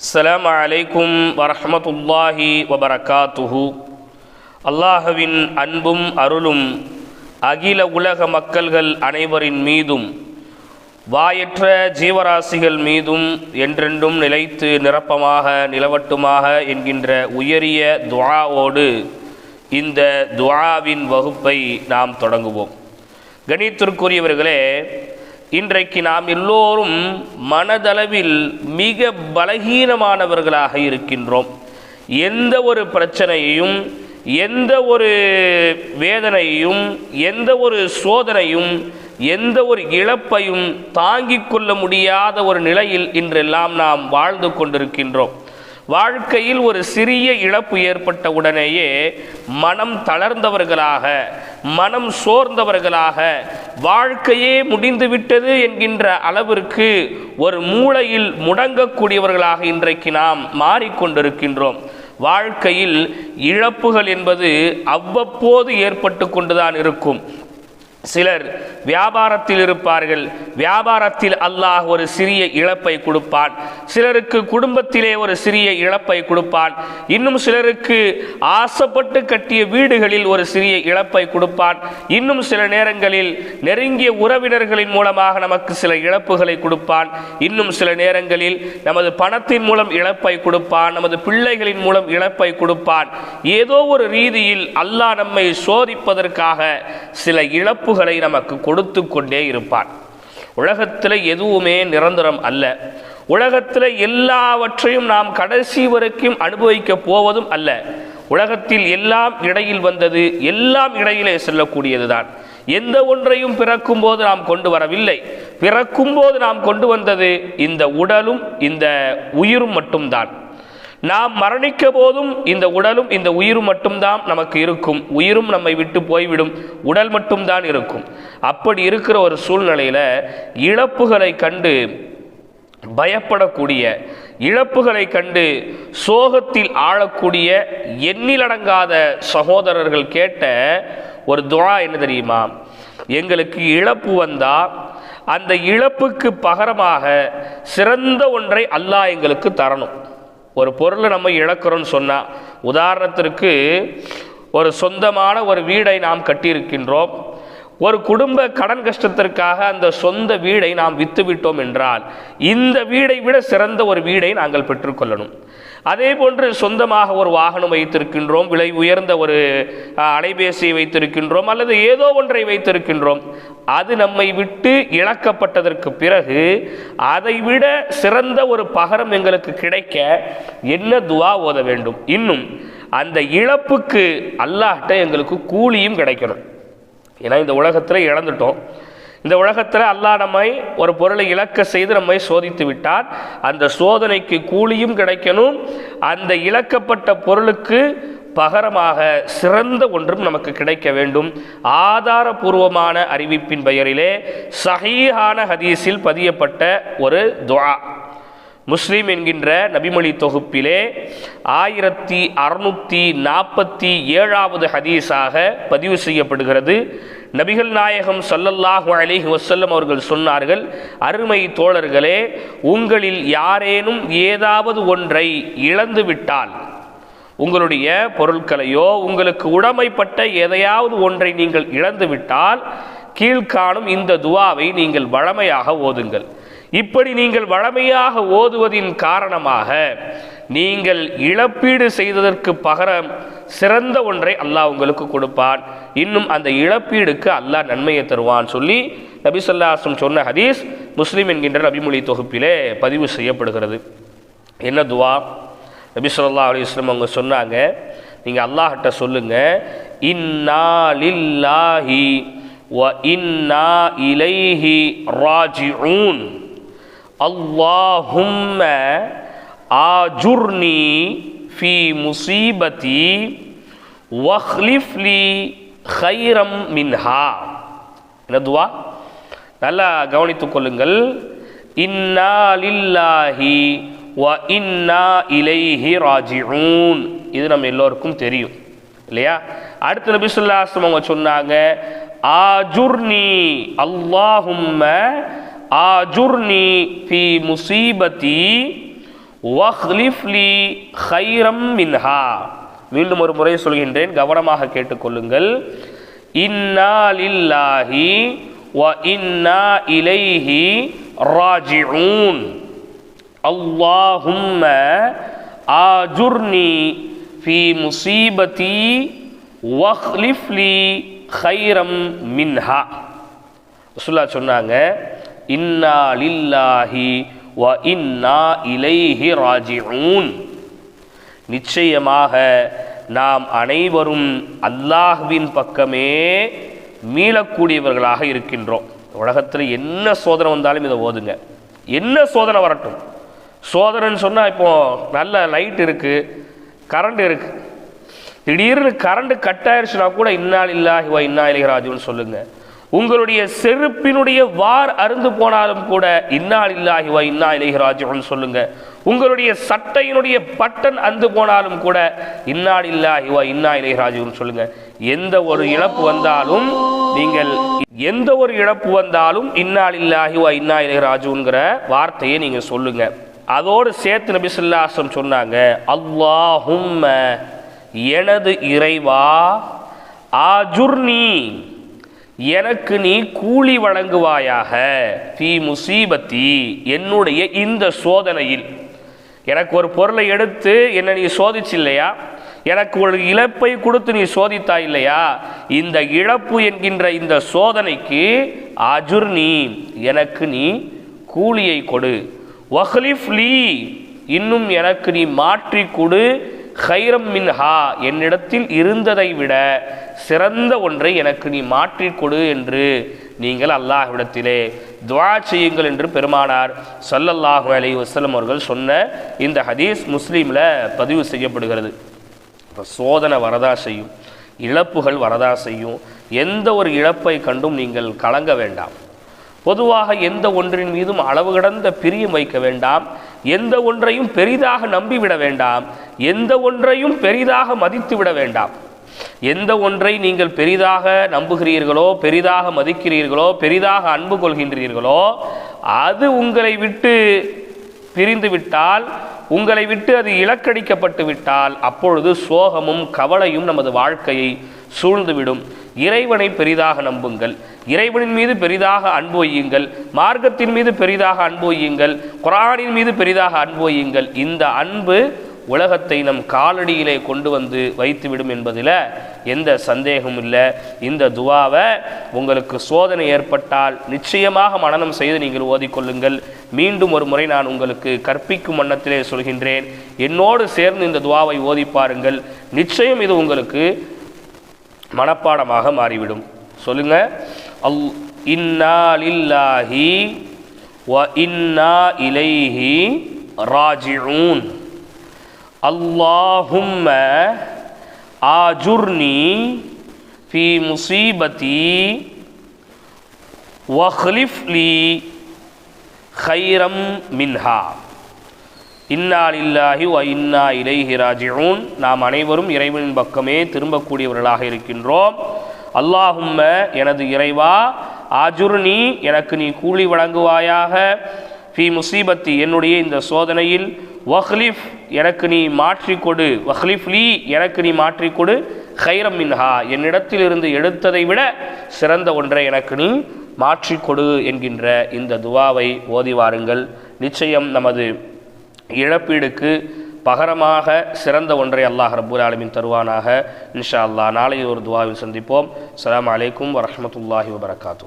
அஸ்ஸலாமு அலைக்கும் வரஹ்மத்துல்லாஹி வபரகாத்துஹு அல்லாஹுவின் அன்பும் அருளும் அகில உலக மக்கள்கள் அனைவரின் மீதும் வாயற்ற ஜீவராசிகள் மீதும் என்றென்றும் நிலைத்து நிரப்பமாக நிலவட்டுமாக என்கின்ற உயரிய துவாவோடு இந்த துவாவின் வகுப்பை நாம் தொடங்குவோம். கணித்திற்குரியவர்களே இன்றைக்கு நாம் எல்லோரும் மனதளவில் மிக பலகீனமானவர்களாக இருக்கின்றோம். எந்த ஒரு பிரச்சனையையும் எந்த ஒரு வேதனையையும் எந்த ஒரு சோதனையும் எந்த ஒரு இழப்பையும் தாங்கிக் கொள்ள முடியாத ஒரு நிலையில் இன்றெல்லாம் நாம் வாழ்ந்து கொண்டிருக்கின்றோம். வாழ்க்கையில் ஒரு சிறிய இழப்பு ஏற்பட்ட உடனேயே மனம் தளர்ந்தவர்களாக மனம் சோர்ந்தவர்களாக வாழ்க்கையே முடிந்துவிட்டது என்கின்ற அளவிற்கு ஒரு மூளையில் முடங்கக்கூடியவர்களாக இன்றைக்கு நாம் மாறிக்கொண்டிருக்கின்றோம். வாழ்க்கையில் இழப்புகள் என்பது அவ்வப்போது ஏற்பட்டு கொண்டுதான் இருக்கும். சிலர் வியாபாரத்தில் இருப்பார்கள். வியாபாரத்தில் அல்லாஹ் ஒரு சிறிய இழப்பை கொடுப்பான். சிலருக்கு குடும்பத்திலே ஒரு சிறிய இழப்பை கொடுப்பான். இன்னும் சிலருக்கு ஆசைப்பட்டு கட்டிய வீடுகளில் ஒரு சிறிய இழப்பை கொடுப்பான். இன்னும் சில நேரங்களில் நெருங்கிய உறவினர்களின் மூலமாக நமக்கு சில இழப்புகளை கொடுப்பான். இன்னும் சில நேரங்களில் நமது பணத்தின் மூலம் இழப்பை கொடுப்பான். நமது பிள்ளைகளின் மூலம் இழப்பை கொடுப்பான். ஏதோ ஒரு ரீதியில் அல்லாஹ் நம்மை சோதிப்பதற்காக சில இழப்பு இழப்புகளை நமக்கு கொடுத்து கொண்டே இருப்பான். உலகத்தில் எதுவுமே நிரந்தரம் அல்ல. உலகத்தில் எல்லாவற்றையும் நாம் கடைசி வரைக்கும் அனுபவிக்க போவதும் அல்ல. உலகத்தில் எல்லாம் இடையில் வந்தது எல்லாம் இடையிலே செல்லக்கூடியதுதான். எந்த ஒன்றையும் பிறக்கும் போது நாம் கொண்டு வரவில்லை. பிறக்கும் போது நாம் கொண்டு வந்தது இந்த உடலும் இந்த உயிரும் மட்டும்தான். நாம் மரணிக்க போதும் இந்த உடலும் இந்த உயிரும் மட்டும்தான் நமக்கு இருக்கும். உயிரும் நம்மை விட்டு போய்விடும். உடல் மட்டும்தான் இருக்கும். அப்படி இருக்கிற ஒரு சூழ்நிலையில் இழப்புகளை கண்டு பயப்படக்கூடிய இழப்புகளை கண்டு சோகத்தில் ஆளக்கூடிய எண்ணிலடங்காத சகோதரர்கள் கேட்ட ஒரு துவா என்ன தெரியுமா? எங்களுக்கு இழப்பு வந்தா அந்த இழப்புக்கு பகரமாக சிறந்த ஒன்றை அல்லாஹ் எங்களுக்கு தரணும். ஒரு பொருளை நம்ம இழக்கிறோம்னு சொன்னால் உதாரணத்திற்கு ஒரு சொந்தமான ஒரு வீடை நாம் கட்டியிருக்கின்றோம். ஒரு குடும்ப கடன் கஷ்டத்திற்காக அந்த சொந்த வீடை நாம் விற்றுவிட்டோம் என்றால் இந்த வீடை விட சிறந்த ஒரு வீடை நாங்கள் பெற்றுக்கொள்ளணும். அதே போன்று சொந்தமாக ஒரு வாகனம் வைத்திருக்கின்றோம் விலை உயர்ந்த ஒரு அலைபேசியை வைத்திருக்கின்றோம் அல்லது ஏதோ ஒன்றை வைத்திருக்கின்றோம். அது நம்மை விட்டு இழக்கப்பட்டதற்கு பிறகு அதை விட சிறந்த ஒரு பகரம் எங்களுக்கு கிடைக்க என்ன துவா ஓத வேண்டும்? இன்னும் அந்த இழப்புக்கு அல்லாட்ட எங்களுக்கு கூலியும் கிடைக்கணும். ஏன்னா இந்த உலகத்தில் இழந்துட்டோம். இந்த உலகத்தில் அல்லாஹ் நம்மை ஒரு பொருளை இழக்க செய்து நம்மை சோதித்து விட்டார். அந்த சோதனைக்கு கூலியும் கிடைக்கணும். அந்த இழக்கப்பட்ட பொருளுக்கு பகரமாக சிறந்த ஒன்றும் நமக்கு கிடைக்க வேண்டும். ஆதாரபூர்வமான அறிவிப்பின் பெயரிலே சஹீஹான ஹதீஸில் பதியப்பட்ட ஒரு துவா முஸ்லீம் என்கின்ற நபிமொழி தொகுப்பிலே ஆயிரத்தி அறுநூற்றி நாற்பத்தி ஏழாவது ஹதீஸாக பதிவு செய்யப்படுகிறது. நபிகள் நாயகம் சல்லல்லாஹு அலிஹி வசல்லம் அவர்கள் சொன்னார்கள் அருமை தோழர்களே உங்களில் யாரேனும் ஏதாவது ஒன்றை இழந்து விட்டால் உங்களுடைய பொருட்களையோ உங்களுக்கு உடமைப்பட்ட எதையாவது ஒன்றை நீங்கள் இழந்துவிட்டால் கீழ்காணும் இந்த துவாவை நீங்கள் வழமையாக ஓதுங்கள். இப்படி நீங்கள் வழமையாக ஓதுவதின் காரணமாக நீங்கள் இழப்பீடு செய்ததற்கு பகரம் சிறந்த ஒன்றை அல்லாஹ் உங்களுக்கு கொடுப்பான். இன்னும் அந்த இழப்பீடுக்கு அல்லாஹ் நன்மையை தருவான் சொல்லி நபி சொல்லாசம் சொன்ன ஹதீஸ் முஸ்லீம் என்கின்ற நபிமொழி தொகுப்பிலே பதிவு செய்யப்படுகிறது. என்ன துவா? நபி சொல்லா அலிஸ்லம் அவங்க சொன்னாங்க நீங்கள் அல்லாஹ்கிட்ட சொல்லுங்கள் இன்னா லில்லாஹி வ இன்னா இலைஹி ராஜிஊன். அல்லாஹும் ஆஜுர்னி ஃபி முசீபதி வஹ்லிஃப்லி ஹைரம் மின்ஹா என்ன துவா நல்லா கவனித்துக் கொள்ளுங்கள் இன்னா லில்லாஹி வ இன்னா இலைஹி ராஜிஊன் இது நம்ம எல்லோருக்கும் தெரியும் இல்லையா அடுத்த நபி சொல்லாஸ்லம் அவங்க சொன்னாங்க ஆஜுர்னி அல்லாஹும்ம ஆஜுர்னி ஃபி முசீபதி வஹ்லிஃப்லி ஹைரம் மின்ஹா. மீண்டும் ஒரு முறை சொல்கின்றேன் கவனமாக கேட்டுக்கொள்ளுங்கள். இன்னா லில்லாஹி வ இன்னா இலைஹி ராஜிஊன். அல்லாஹும்ம ஆஜுர்னி ஃபி முசீபதி வஹ்லிஃப்லி ஹைரம் மின்ஹா. சொல்லா சொன்னாங்க இன்னா லில்லாஹி வ இன்னா இலைஹி ராஜிஊன். நிச்சயமாக நாம் அனைவரும் அல்லாஹ்வின் பக்கமே மீளக்கூடியவர்களாக இருக்கின்றோம். உலகத்தில் என்ன சோதனை வந்தாலும் இதை ஓதுங்க. என்ன சோதனை வரட்டும். சோதனைன்னு சொன்னால் இப்போது நல்ல லைட் இருக்குது கரண்ட் இருக்குது திடீர்னு கரண்ட் கட் ஆயிடுச்சுன்னா கூட இன்னால் இல்லாஹி வா இன்னா இலகராஜுன்னு சொல்லுங்கள் உங்களுடைய செருப்பினுடைய வார் அருந்து போனாலும் கூட இன்னால் இல்லாஹி வா இன்னா இலைஹி சொல்லுங்க. உங்களுடைய சட்டையினுடைய பட்டன் அந்து போனாலும் கூட இன்னால் இல்லாஹி வா இன்னா இலைஹி சொல்லுங்க. எந்த ஒரு இழப்பு வந்தாலும் நீங்கள் எந்த ஒரு இழப்பு வந்தாலும் இன்னால் இல்லாஹி வா இன்னா இலைஹி வார்த்தையை நீங்கள் சொல்லுங்க. அதோடு சேர்த்து நபி ஸல்லல்லாஹு சொன்னாங்க அல்லாஹும் எனது இறைவா ஆஜுர்னி எனக்கு நீ கூலி வழங்குவாயாக பி முசீபத்தி என்னுடைய இந்த சோதனையில். எனக்கு ஒரு பொருளை எடுத்து என்னை நீ சோதிச்சு இல்லையா எனக்கு ஒரு இழப்பை கொடுத்து நீ சோதித்தா இல்லையா? இந்த இழப்பு என்கின்ற இந்த சோதனைக்கு அஜுர் நீ எனக்கு நீ கூலியை கொடு. வஹ்லிஃப் லீ இன்னும் எனக்கு நீ மாற்றி கொடு. ஹைரம் மின்ஹா என்னிடத்தில் இருந்ததை விட சிறந்த ஒன்றை எனக்கு நீ மாற்றிக் கொடு என்று நீங்கள் அல்லாஹ்விடத்திலே துவா செய்யுங்கள் என்று பெருமானார் சல்லல்லாஹு அலி வசலம் அவர்கள் சொன்ன இந்த ஹதீஸ் முஸ்லீமில் பதிவு செய்யப்படுகிறது. இப்போ சோதனை வரதா செய்யும் இழப்புகள் வரதா செய்யும் எந்த ஒரு இழப்பை கண்டும் நீங்கள் கலங்க வேண்டாம். பொதுவாக எந்த ஒன்றின் மீதும் அளவு கடந்த பிரியம் வைக்க வேண்டாம். எந்த ஒன்றையும் பெரிதாக நம்பிவிட வேண்டாம். எந்த ஒன்றையும் பெரிதாக மதித்து விட வேண்டாம். எந்த ஒன்றை நீங்கள் பெரிதாக நம்புகிறீர்களோ பெரிதாக மதிக்கிறீர்களோ பெரிதாக அன்பு கொள்கின்றீர்களோ அது உங்களை விட்டு பிரிந்து விட்டால் உங்களை விட்டு அது இலக்கடிக்கப்பட்டு விட்டால் அப்பொழுது சோகமும் கவலையும் நமது வாழ்க்கையை சூழ்ந்துவிடும். இறைவனை பெரிதாக நம்புங்கள். இறைவனின் மீது பெரிதாக அன்போயுங்கள் மார்க்கத்தின் மீது பெரிதாக அன்போயுங்கள் குரானின் மீது பெரிதாக அன்போயுங்கள் இந்த அன்பு உலகத்தை நம் காலடியிலே கொண்டு வந்து வைத்துவிடும் என்பதில் எந்த சந்தேகமும் இல்லை. இந்த துவாவை உங்களுக்கு சோதனை ஏற்பட்டால் நிச்சயமாக மனனம் செய்து நீங்கள் ஓதிக்கொள்ளுங்கள் மீண்டும் ஒரு முறை நான் உங்களுக்கு கற்பிக்கும் வண்ணத்திலே சொல்கின்றேன். என்னோடு சேர்ந்து இந்த துவாவை ஓதி பாருங்கள். நிச்சயம் இது உங்களுக்கு மனப்பாடமாக மாறிவிடும். சொல்லுங்க. அல் இன்னா லில்லாஹி வ இன்னா இலைஹி ராஜிஊன் அல்லாஹும்ம ஆஜுர்னி ஃபி முசீபதி வஹ்லிஃப்லி خيرا ஹைரம் மின்ஹா இன்னா இல்லாஹி ஒ இன்னா இலைஹி ராஜிஊன். நாம் அனைவரும் இறைவனின் பக்கமே திரும்பக்கூடியவர்களாக இருக்கின்றோம். அல்லாஹும்ம எனது இறைவா ஆஜுர் நீ எனக்கு நீ கூலி வழங்குவாயாக. ஃபி முசீபத்தி என்னுடைய இந்த சோதனையில் வஹ்லிஃப் எனக்கு நீ மாற்றிக் கொடு. வஹ்லிஃப் லீ எனக்கு நீ மாற்றிக்கொடு ஹைரம் மின்ஹா என்னிடத்திலிருந்து எடுத்ததை விட சிறந்த ஒன்றை எனக்கு நீ மாற்றிக்கொடு என்கின்ற இந்த துவாவை ஓதி வாருங்கள். நிச்சயம் நமது இழப்பீடுக்கு பகரமாக சிறந்த ஒன்றை அல்லாஹ் ரபுல் ஆலமின் தருவானாக. இன்ஷா அல்லாஹ் நாளை ஒரு துவாவில் சந்திப்போம். அலாம் அலைக்கும் வரமத்துல்லாஹி வபரகாத்தூ